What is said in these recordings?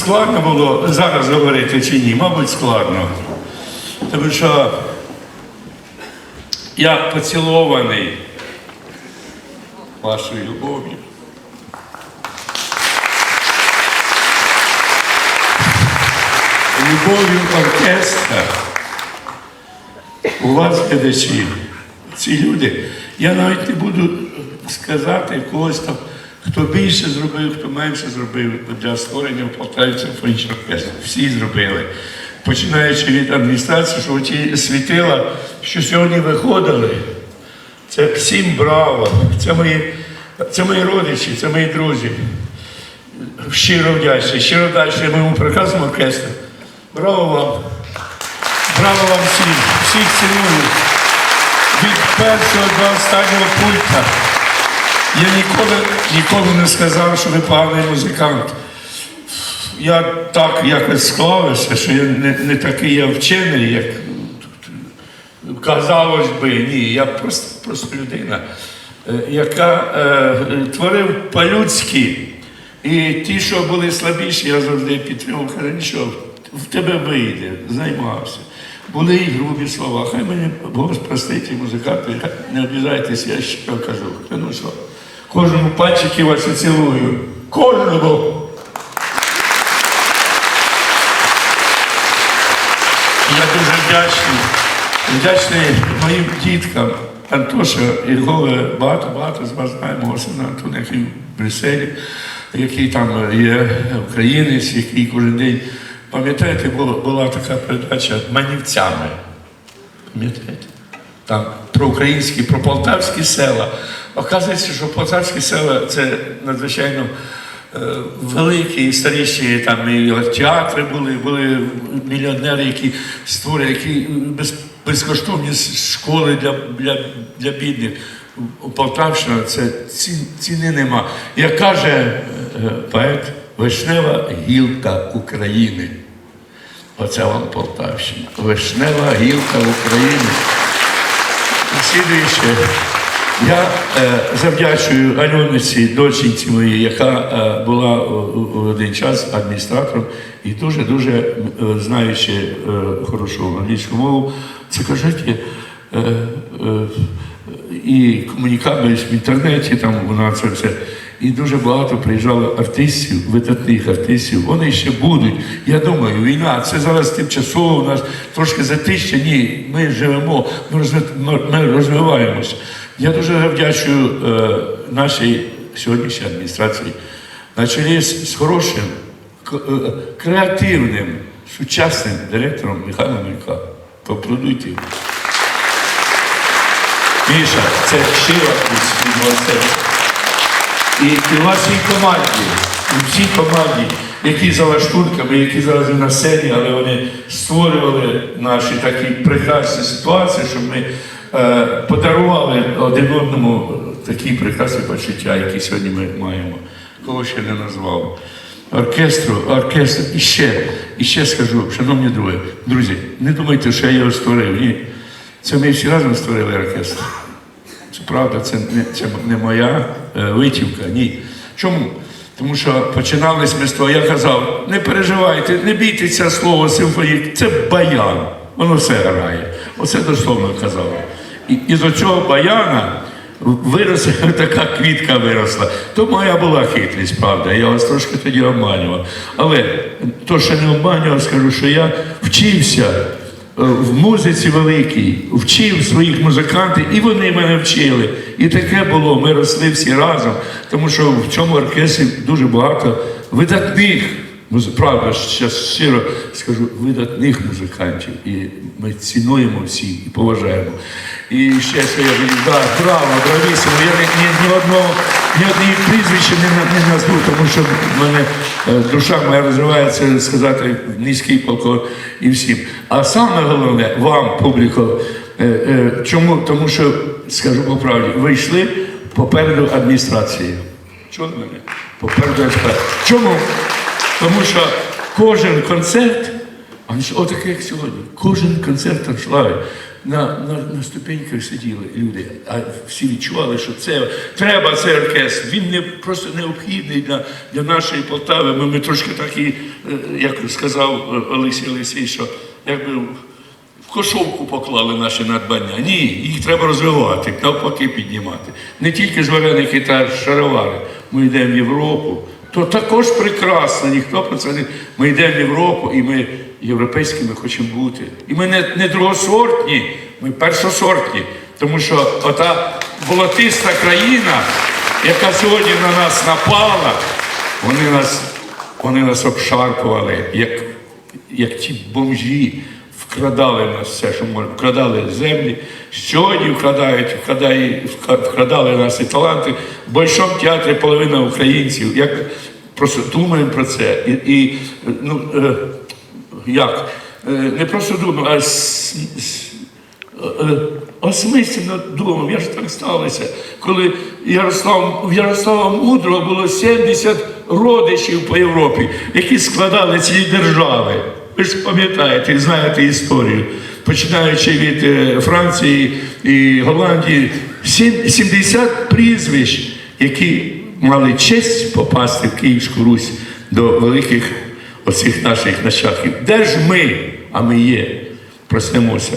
складно було зараз говорити чи ні? Мабуть, складно. Тому що я поцілований вашою любов'ю. Любов'ю оркестра у вас глядачі. Ці люди. Я навіть не буду сказати когось там, хто більше зробив, хто менше зробив для створення симфонічного оркестру. Всі зробили. Починаючи від адміністрації, що ті світила, що сьогодні виходили, це всім браво. Це мої, це мої родичі, це мої друзі. Щиро вдячний, щиро вдячний моєму прекрасному оркестру. Браво вам! Браво вам всім! Всіх ціную! Від першого до останнього пульта. Я ніколи, ніколи не сказав, що ви поганий музикант. Я так якось склалося, що я не, не такий я вчений, як казалось би, ні. Я просто, просто людина, е, яка е, творив по-людськи. І ті, що були слабіші, я завжди підтримував, каже, нічого, в тебе вийде, займався. Були і грубі слова. Хай мені Бог простить, і музиканти, не обіжайтесь, я щиро кажу. Ну що, кожному пальчики ваші цілую. Кожному. Я дуже вдячний. Вдячний моїм діткам. Антоша і Гове, багато-багато з вас знає мого сина Антона, який в Брюсселі, який там є українець, який кожен день. Пам'ятаєте, була, була така передача манівцями. Пам'ятаєте? Там про українські, про полтавські села. Оказується, що полтавські села це надзвичайно великі історичні там і театри були, були мільйонери, які створюють, які без, безкоштовні школи для, для, для бідних. Полтавщина це ці, ціни нема. Як каже поет, вишнева гілка України. Оце вам Полтавщина. Вишнева гілка України. Слідуюче, я е, завдячую Альониці, доченьці моїй, яка е, була у один час адміністратором і дуже-дуже е, знаючи е, хорошу англійську мову. Це кажуть, е, е, і комунікабельність в інтернеті, там вона це все. І дуже багато приїжджало артистів, видатних артистів. Вони ще будуть. Я думаю, війна це зараз тимчасово у нас трошки затища. Ні, ми живемо, ми розвиваємося. Я дуже вдячую е, нашій сьогоднішній адміністрації на чолі з, хорошим, к- е, креативним, сучасним директором Михайлом Мілька. Попродуйте йому. Міша, це щиро від серця. І, і вашій команді, і всій команді, які за лаштунками, які зараз на сцені, але вони створювали наші такі прекрасні ситуації, щоб ми е, подарували один одному такі прекрасні почуття, які сьогодні ми маємо. Кого ще не назвав. Оркестру, оркестр. І ще, і ще скажу, шановні друзі, друзі, не думайте, що я його створив. Ні. Це ми всі разом створили оркестр. Це правда, це не, це не моя е, витівка. Ні. Чому? Тому що починалися ми з того, я казав, не переживайте, не бійтеся слова симфонії, це баян. Воно все грає. Оце дословно казав. І, і з цього баяна виросла така квітка виросла. То моя була хитрість, правда. Я вас трошки тоді обманював. Але то, що не обманював, скажу, що я вчився в музиці великій, вчив своїх музикантів, і вони мене вчили. І таке було. Ми росли всі разом, тому що в цьому оркестрі дуже багато видатних. Правда, зараз щиро скажу, видатних музикантів. І ми цінуємо всі і поважаємо. І ще говорю, да, браво, бравісимо. Я ні, ні, ні одного, ні однієї прізвища не, не назву, тому що в мене е, душа моя розвивається сказати низький полко і всім. А саме головне, вам, публіко, е, е, чому? Тому що, скажу по правді, ви йшли попереду адміністрації. Чули мене? Попереду адміністрації. Чому? Тому що кожен концерт, ж як сьогодні, кожен концерт аншлаги. На, на, на ступеньках сиділи люди, а всі відчували, що це треба цей оркестр. Він не просто необхідний для, для нашої Полтави. Ми, ми трошки так і, е, як сказав Олексій Олексій, що якби в кошовку поклали наші надбання. Ні, їх треба розвивати, навпаки піднімати. Не тільки з вареники та шаровари. Ми йдемо в Європу. То також прекрасно, ніхто про це не. Ми йдемо в Європу і ми європейськими хочемо бути. І ми не, не другосортні, ми першосортні. Тому що ота волотиста країна, яка сьогодні на нас напала, вони нас, вони нас обшарпували, як, як ті бомжі вкрадали нас все, що можна, вкрадали землі. Сьогодні вкрадають, вкрадає- вкрадали нас і таланти. В Большому театрі половина українців. Як просто думаємо про це. І, і ну, е, як? Е, не просто думаємо, а е, осмислено думав, як ж так сталося, коли Ярослав, в Ярослава Мудрого було 70 родичів по Європі, які складали ці держави. Ви ж пам'ятаєте, знаєте історію, починаючи від е, Франції і Голландії, Сім- 70 прізвищ, які мали честь попасти в Київську Русь до великих оцих наших нащадків. Де ж ми, а ми є, проснемося.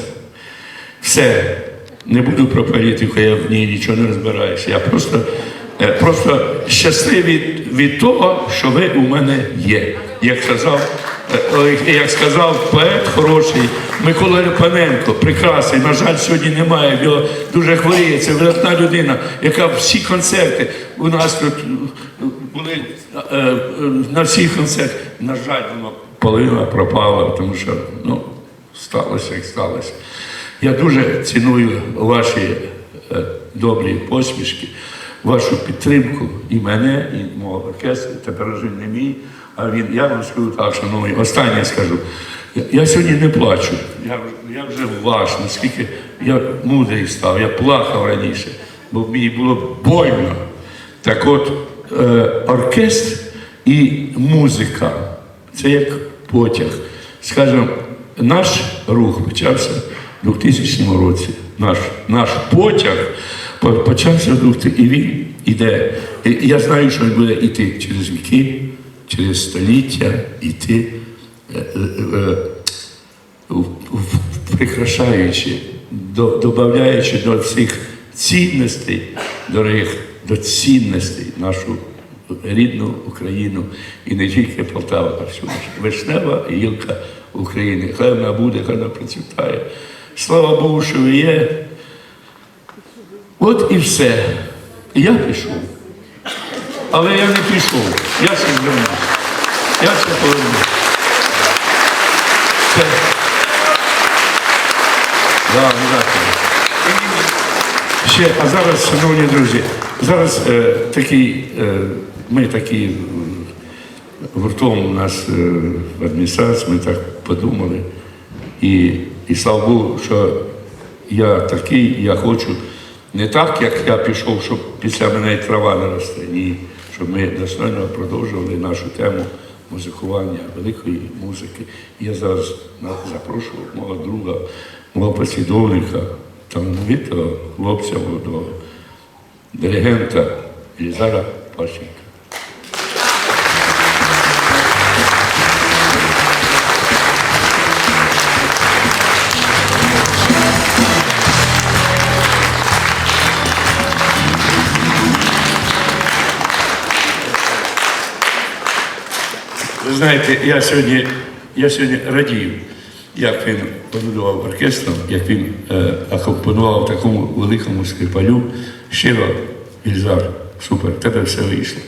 Все, не буду про політику, я в ній нічого не розбираюся. Я просто, е, просто щасливий від, від того, що ви у мене є. Як сказав, як сказав поет хороший Микола Репаненко, прекрасний. На жаль, сьогодні немає. Він дуже хворіє. Це видатна людина, яка всі концерти у нас тут е, були е, е, на всіх концертах. На жаль, воно половина пропала, тому що ну, сталося, як сталося. Я дуже ціную ваші е, добрі посмішки, вашу підтримку і мене, і мого оркестру. Тепер вже не мій, а він. Я вам скажу так, шановні, останнє скажу. Я, я сьогодні не плачу. Я, я вже ваш, наскільки я мудрий став, я плакав раніше, бо мені було больно. Так от, е, оркестр і музика це як потяг. Скажімо, наш рух почався в 2000 році. Наш, наш потяг по- почався 2000 і він іде. І я знаю, що він буде йти через віки, через століття, йти, е, е, е, прикрашаючи, додаючи до цих цінностей, дорогих, до цінностей нашу рідну Україну і не тільки Полтава, а всю. Вишнева гілка України. Хай вона буде, хай вона процвітає. Слава Богу, що ви є. От і все. Я пішов. Але я не пішов. Я ще звернусь. Я ще повернусь. Все. Да, дякую. Ще, а зараз, шановні друзі, зараз е, такий, е, ми такі гуртом у нас е, адміністрації, ми так подумали. І, і слава Богу, що я такий, я хочу не так, як я пішов, щоб після мене і трава не росте. Ні, щоб ми достойно продовжували нашу тему музикування, великої музики. Я зараз запрошую мого друга, мого послідовника, талановитого хлопця, молодого диригента Лізара Пащенка. Ви знаєте, я сьогодні, я сьогодні радію, як він побудував оркестром, як він е, акомпонував такому великому скрипалю. Щиро, Ільзар, супер, тебе все вийшло.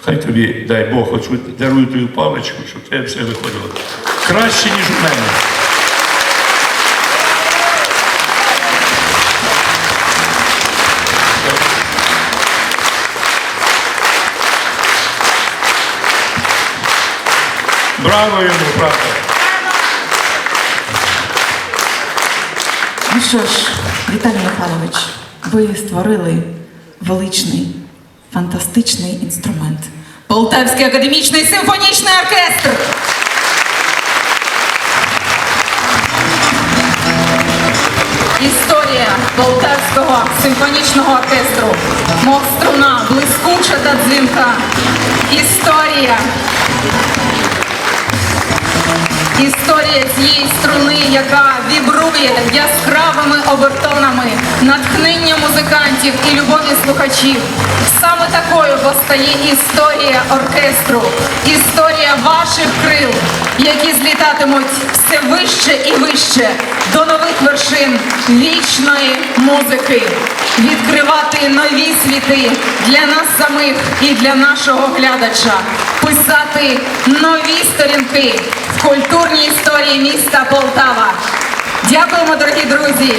Хай тобі, дай Бог, хоч даруй твою паличку, щоб тебе все виходило краще, ніж у мене. Браво йому, правда. Ну що ж, Віталій Михайлович, ви створили величний, фантастичний інструмент. Полтавський академічний симфонічний оркестр. І Полтавського симфонічного оркестру. Мов струна, блискуча та дзвінка. Історія. Історія цієї струни, яка вібрує яскравими обертонами, натхнення музикантів і любові слухачів. Саме такою постає історія оркестру, історія ваших крил, які злітатимуть все вище і вище до нових вершин вічної музики, відкривати нові світи для нас самих і для нашого глядача, писати нові сторінки в культурній історії міста Полтава. Дякуємо, дорогі друзі!